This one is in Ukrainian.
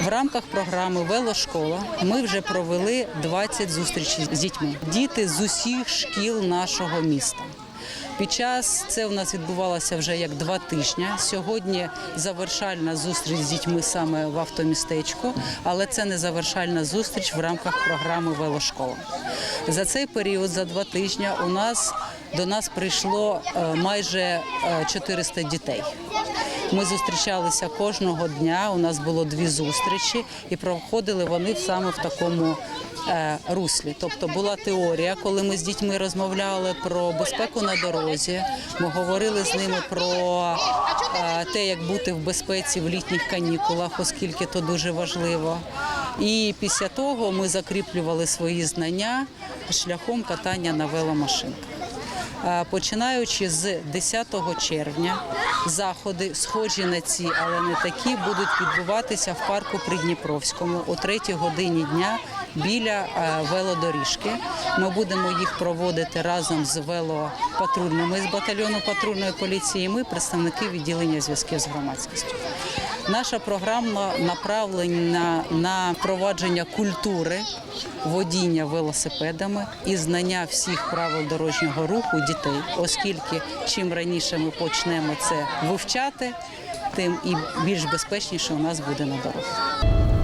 В рамках програми Велошкола ми вже провели 20 зустрічей з дітьми. Діти з усіх шкіл нашого міста. Під час це у нас відбувалося вже як два тижні. Сьогодні завершальна зустріч з дітьми саме в автомістечку, але це не завершальна зустріч в рамках програми Велошкола. За цей період, за два тижні, у нас до нас прийшло е, майже е, 400 дітей. Ми зустрічалися кожного дня. У нас було дві зустрічі, і проходили вони саме в такому е, руслі. Тобто була теорія, коли ми з дітьми розмовляли про безпеку на дорозі. Ми говорили з ними про е, те, як бути в безпеці в літніх канікулах, оскільки то дуже важливо. І після того ми закріплювали свої знання шляхом катання на веломашинках. Е, Починаючи з 10 червня, заходи, схожі на ці, але не такі, будуть відбуватися в парку Придніпровському о 3 годині дня біля е, велодоріжки. Ми будемо їх проводити разом з велопатрульними з батальйону патрульної поліції. Ми представники відділення зв'язків з громадськістю. Наша програма направлена на впровадження культури водіння велосипедами і знання всіх правил дорожнього руху дітей, оскільки чим раніше ми почнемо це вивчати, тим і більш безпечніше у нас буде на дорогах.